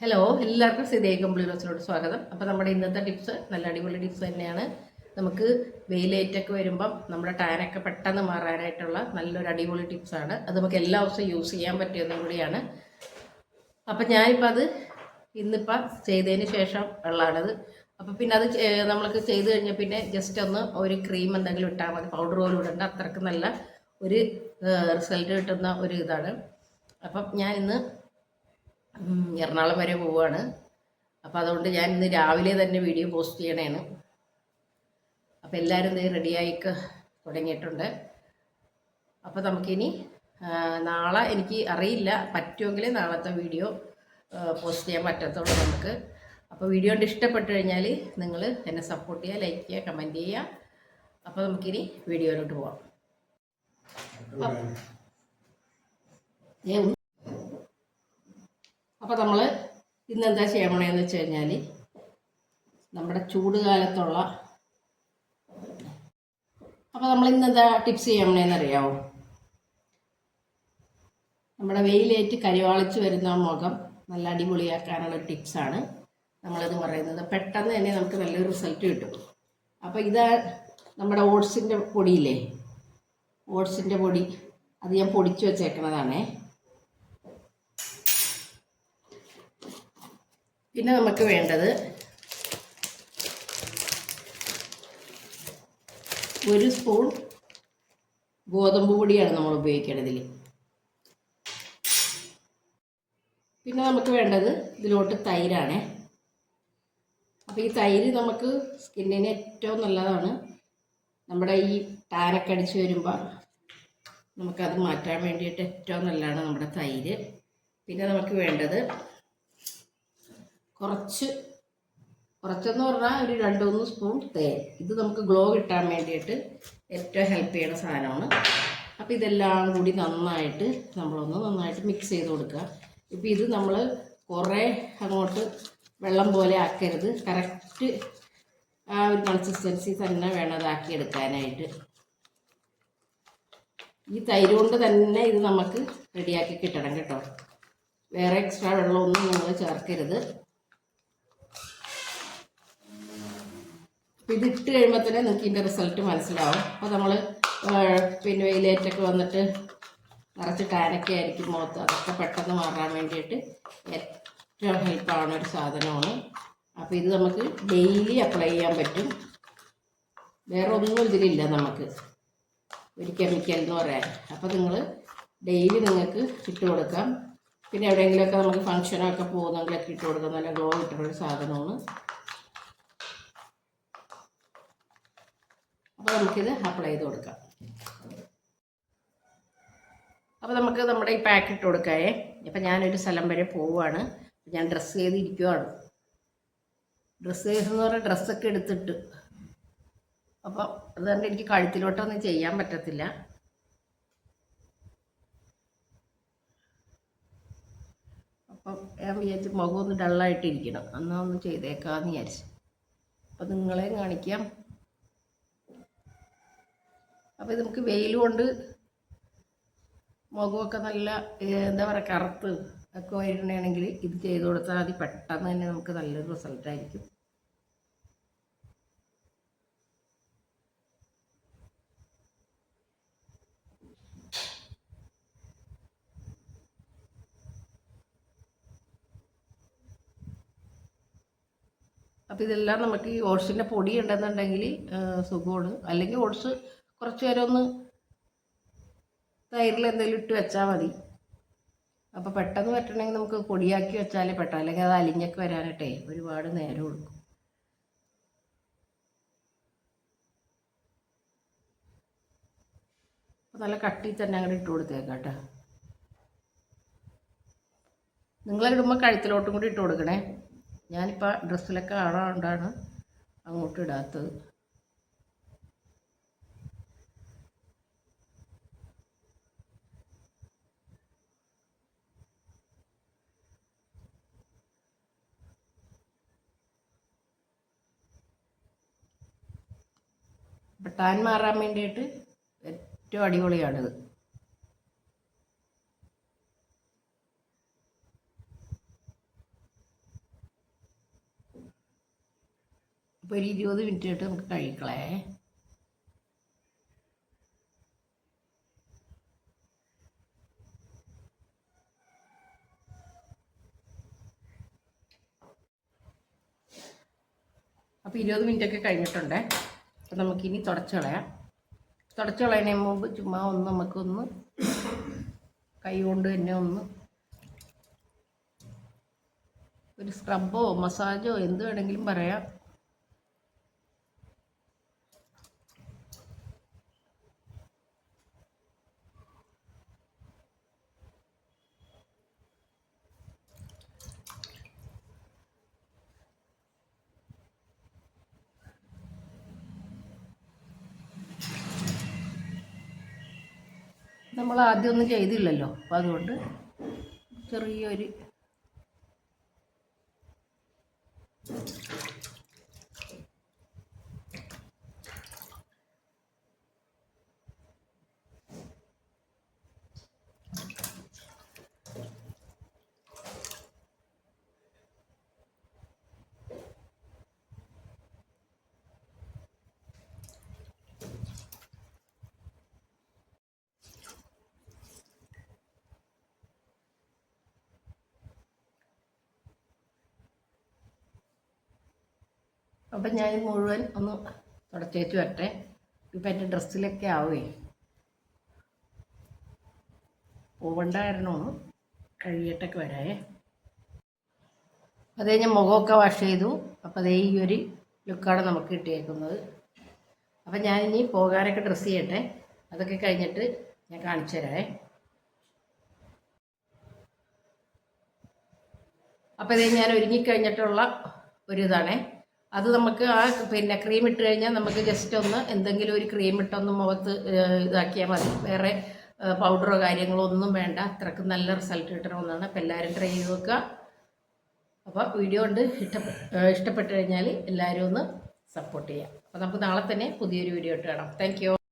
Hello എല്ലാവർക്കും സിതേ കമ്പിളി റോസിലോട് സ്വാഗതം. അപ്പോൾ നമ്മുടെ ഇന്നത്തെ ടിപ്സ് നല്ല അടിപൊളി ടിപ്സ് തന്നെയാണ്. നമുക്ക് വെയിലേറ്റൊക്കെ വരുമ്പം നമ്മുടെ ടാനൊക്കെ പെട്ടെന്ന് മാറാനായിട്ടുള്ള നല്ലൊരു അടിപൊളി ടിപ്സാണ് അത് നമുക്ക് എല്ലാ ദിവസവും യൂസ് ചെയ്യാൻ പറ്റിയതും കൂടിയാണ്. അപ്പം ഞാനിപ്പോൾ അത് ഇന്നിപ്പോൾ ചെയ്തതിന് ശേഷം ഉള്ളതാണത്. അപ്പോൾ പിന്നെ അത് നമ്മൾക്ക് ചെയ്ത് കഴിഞ്ഞാൽ പിന്നെ ജസ്റ്റ് ഒന്ന് ഒരു ക്രീം എന്തെങ്കിലും ഇട്ടാൽ മതി. പൗഡർ പോലും ഇടേണ്ട. അത്രയ്ക്ക് നല്ല ഒരു റിസൾട്ട് കിട്ടുന്ന ഒരു ഇതാണ്. അപ്പം ഞാൻ ഇന്ന് എറണാകുളം വരെ പോവുകയാണ് അപ്പോൾ അതുകൊണ്ട് ഞാൻ ഇന്ന് രാവിലെ തന്നെ വീഡിയോ പോസ്റ്റ് ചെയ്യണേണ് അപ്പോൾ എല്ലാവരും ഇത് റെഡിയായിക്ക് തുടങ്ങിയിട്ടുണ്ട്. അപ്പോൾ നമുക്കിനി നാളെ എനിക്ക് അറിയില്ല പറ്റുമെങ്കിൽ നാളത്തെ വീഡിയോ പോസ്റ്റ് ചെയ്യാൻ പറ്റത്തുള്ളൂ നമുക്ക്. അപ്പോൾ വീഡിയോ കൊണ്ട് ഇഷ്ടപ്പെട്ട് കഴിഞ്ഞാൽ നിങ്ങൾ എന്നെ സപ്പോർട്ട് ചെയ്യുക ലൈക്ക് ചെയ്യുക കമന്റ് ചെയ്യുക അപ്പോൾ നമുക്കിനി വീഡിയോയിലോട്ട് പോവാം. ഒന്ന് അപ്പോൾ നമ്മൾ ഇന്ന് എന്താ ചെയ്യണമെന്ന് വെച്ച് കഴിഞ്ഞാൽ നമ്മുടെ ചൂട് കാലത്തുള്ള അപ്പോൾ നമ്മൾ ഇന്ന് എന്താ ടിപ്സ് ചെയ്യണമെന്ന് അറിയാമോ നമ്മുടെ വെയിലേറ്റ് കരിവാളിച്ച് വരുന്ന മുഖം നല്ല അടിപൊളിയാക്കാനുള്ള ടിപ്സാണ് നമ്മളിത് പറയുന്നത്. പെട്ടെന്ന് തന്നെ നമുക്ക് നല്ലൊരു റിസൾട്ട് കിട്ടും. അപ്പോൾ ഇതാ നമ്മുടെ ഓട്സിന്റെ പൊടിയില്ലേ? ഓട്സിന്റെ പൊടി. അത് ഞാൻ പൊടിച്ച് വെച്ചേക്കണതാണേ. പിന്നെ നമുക്ക് വേണ്ടത് ഒരു സ്പൂൺ ഗോതമ്പ് പൊടിയാണ് നമ്മൾ ഉപയോഗിക്കേണ്ടത് ഇതിൽ പിന്നെ നമുക്ക് വേണ്ടത് ഇതിലോട്ട് തൈരാണേ. അപ്പോൾ ഈ തൈര് നമുക്ക് സ്കിന്നിന് ഏറ്റവും നല്ലതാണ്. നമ്മുടെ ഈ ടാനൊക്കെ അടിച്ച് വരുമ്പോൾ നമുക്കത് മാറ്റാൻ വേണ്ടിയിട്ട് ഏറ്റവും നല്ലതാണ് നമ്മുടെ തൈര്. പിന്നെ നമുക്ക് വേണ്ടത് കുറച്ച് കുറച്ചെന്ന് പറഞ്ഞാൽ ഒരു രണ്ട് മൂന്ന് സ്പൂൺ തേൻ. ഇത് നമുക്ക് ഗ്ലോ കിട്ടാൻ വേണ്ടിയിട്ട് ഏറ്റവും ഹെൽപ്പ് ചെയ്യുന്ന സാധനമാണ്. അപ്പോൾ ഇതെല്ലാം കൂടി നന്നായിട്ട് നമ്മളൊന്ന് നന്നായിട്ട് മിക്സ് ചെയ്ത് കൊടുക്കുക. ഇപ്പോൾ ഇത് നമ്മൾ കുറേ അങ്ങോട്ട് വെള്ളം പോലെ ആക്കരുത്. കറക്റ്റ് ആ ഒരു കൺസിസ്റ്റൻസി തന്നെ വേണം അതാക്കി എടുക്കാനായിട്ട്. ഈ തൈര് കൊണ്ട് തന്നെ ഇത് നമുക്ക് റെഡിയാക്കി കിട്ടണം കേട്ടോ. വേറെ എക്സ്ട്രാ വെള്ളമൊന്നും നിങ്ങൾ ചേർക്കരുത്. അപ്പോൾ ഇത് ഇട്ട് കഴിയുമ്പോൾ തന്നെ നിങ്ങൾക്ക് ഇതിന്റെ റിസൾട്ട് മനസ്സിലാവും. അപ്പോൾ നമ്മൾ പിന്നെ വെയിലേറ്റൊക്കെ വന്നിട്ട് നിറച്ച് ടാനൊക്കെ ആയിരിക്കും മുഖത്ത്. അതൊക്കെ പെട്ടെന്ന് മാറാൻ വേണ്ടിയിട്ട് ഏറ്റവും ഹെൽപ്പാണ് ഒരു സാധനമാണ്. അപ്പോൾ ഇത് നമുക്ക് ഡെയിലി അപ്ലൈ ചെയ്യാൻ പറ്റും. വേറെ ഒന്നും ഇതിലില്ല നമുക്ക്. ഒരു കെമിക്കൽ എന്ന് പറയാൻ. അപ്പോൾ നിങ്ങൾ ഡെയിലി നിങ്ങൾക്ക് ഇട്ട് കൊടുക്കാം. പിന്നെ എവിടെയെങ്കിലുമൊക്കെ നമുക്ക് ഫംഗ്ഷനൊക്കെ പോകുന്നെങ്കിലൊക്കെ ഇട്ട് കൊടുക്കാം. നല്ല ഗ്ലോ കിട്ടുന്നൊരു സാധനമാണ്. അപ്പോൾ നമുക്കിത് അപ്ലൈ ചെയ്ത് കൊടുക്കാം. അപ്പോൾ നമുക്ക് നമ്മുടെ ഈ പാക്കറ്റ് കൊടുക്കാവേ. ഇപ്പം ഞാനൊരു സ്ഥലം വരെ പോവുകയാണ് ഞാൻ ഡ്രസ്സ് ചെയ്തിരിക്കുവാണ് ഡ്രസ്സ് ചെയ്തെന്ന് പറഞ്ഞാൽ ഡ്രസ്സൊക്കെ എടുത്തിട്ട്. അപ്പം അതുകൊണ്ട് എനിക്ക് കഴുത്തിലോട്ടൊന്നും ചെയ്യാൻ പറ്റത്തില്ല. അപ്പം ഞാൻ വിചാരിച്ച് ഒന്ന് ഡള്ളായിട്ടിരിക്കണം എന്നാൽ ഒന്ന് ചെയ്തേക്കാമെന്ന് വിചാരിച്ചു. അപ്പം നിങ്ങളെയും കാണിക്കാം. അപ്പോൾ നമുക്ക് വെയിൽ കൊണ്ട് മുഖമൊക്കെ നല്ല എന്താ പറയുക കറുത്ത് ഒക്കെ വരുന്നതാണെങ്കിൽ ഇത് ചെയ്ത് കൊടുത്താൽ മതി പെട്ടെന്ന് തന്നെ നമുക്ക് നല്ലൊരു റിസൾട്ട് ആയിരിക്കും. അപ്പോൾ ഇതെല്ലാം നമുക്ക് ഈ ഓട്സിന്റെ പൊടി ഉണ്ടെന്നുണ്ടെങ്കിൽ സുഖമാണ്. അല്ലെങ്കിൽ ഓട്സ് കുറച്ച് നേരം ഒന്ന് തൈരിൽ എന്തെങ്കിലും ഇട്ട് വെച്ചാൽ മതി. അപ്പോൾ പെട്ടെന്ന് പറ്റണമെങ്കിൽ നമുക്ക് പൊടിയാക്കി വെച്ചാലേ പെട്ടെന്ന് അല്ലെങ്കിൽ അത് അലിഞ്ഞൊക്കെ വരാനായിട്ടേ ഒരുപാട് നേരം കൊടുക്കും നല്ല കട്ടി തന്നെ അങ്ങോട്ട് ഇട്ട് കൊടുത്തേക്കാം കേട്ടോ. നിങ്ങളിടുമ്പോൾ കഴുത്തിലോട്ടും കൂടി ഇട്ട് കൊടുക്കണേ. ഞാനിപ്പോൾ ഡ്രസ്സിലൊക്കെ ആളാണ്ടാണ് അങ്ങോട്ട് ഇടാത്തത്. അപ്പം മാറാൻ വേണ്ടിയിട്ട് ഏറ്റവും അടിപൊളിയാണിത്. അപ്പോൾ ഒരു ഇരുപത് മിനിറ്റ് ഇട്ട് നമുക്ക് കഴിക്കളേ. അപ്പോൾ ഇരുപത് മിനിറ്റൊക്കെ കഴിഞ്ഞിട്ടുണ്ടേ. അപ്പോൾ നമുക്കിനി തുടച്ച് കളയാം. തുടച്ച് കളയുന്നതിന് മുമ്പ് ചുമ്മാ ഒന്ന് നമുക്കൊന്ന് കൈ കൊണ്ട് തന്നെ ഒന്ന് ഒരു സ്ക്രബോ മസാജോ എന്ത് വേണമെങ്കിലും പറയാം. നമ്മൾ ആദ്യം ഒന്നും ചെയ്തില്ലല്ലോ. അപ്പോൾ അതുകൊണ്ട് ചെറിയൊരു അപ്പം ഞാൻ മുഴുവൻ ഒന്ന് തുടച്ചേച്ച് വരട്ടെ. ഇപ്പം എന്റെ ഡ്രസ്സിലൊക്കെ ആവുകയും പോവണ്ട കഴുകിയിട്ടൊക്കെ വരായേ അതേ ഞാൻ മുഖമൊക്കെ വാഷ് ചെയ്തു. അപ്പം അതേ ഈ ഒരു ലുക്കാണ് നമുക്ക് കിട്ടിയേക്കുന്നത്. അപ്പം ഇനി പോകാനൊക്കെ ഡ്രസ്സ് ചെയ്യട്ടെ. അതൊക്കെ കഴിഞ്ഞിട്ട് ഞാൻ കാണിച്ചു തരാമേ അപ്പോൾ ഇതേ ഞാൻ ഒരുങ്ങിക്കഴിഞ്ഞിട്ടുള്ള ഒരു ഇതാണേ. അത് നമുക്ക് ആ പിന്നെ ക്രീം ഇട്ട് കഴിഞ്ഞാൽ നമുക്ക് ജസ്റ്റ് ഒന്ന് എന്തെങ്കിലും ഒരു ക്രീം ഇട്ടൊന്ന് മുഖത്ത് ഇതാക്കിയാൽ മതി. വേറെ പൗഡറോ കാര്യങ്ങളോ ഒന്നും വേണ്ട. അത്രയ്ക്ക് നല്ല റിസൾട്ട് കിട്ടണമെന്നാണ് അപ്പോൾ എല്ലാവരും ട്രൈ ചെയ്ത് നോക്കുക. അപ്പോൾ വീഡിയോ കൊണ്ട് ഇഷ്ടപ്പെട്ട ഇഷ്ടപ്പെട്ട് കഴിഞ്ഞാൽ എല്ലാവരും ഒന്ന് സപ്പോർട്ട് ചെയ്യാം. അപ്പോൾ നമുക്ക് നാളെ തന്നെ പുതിയൊരു വീഡിയോ ഇട്ട് കാണാം. താങ്ക്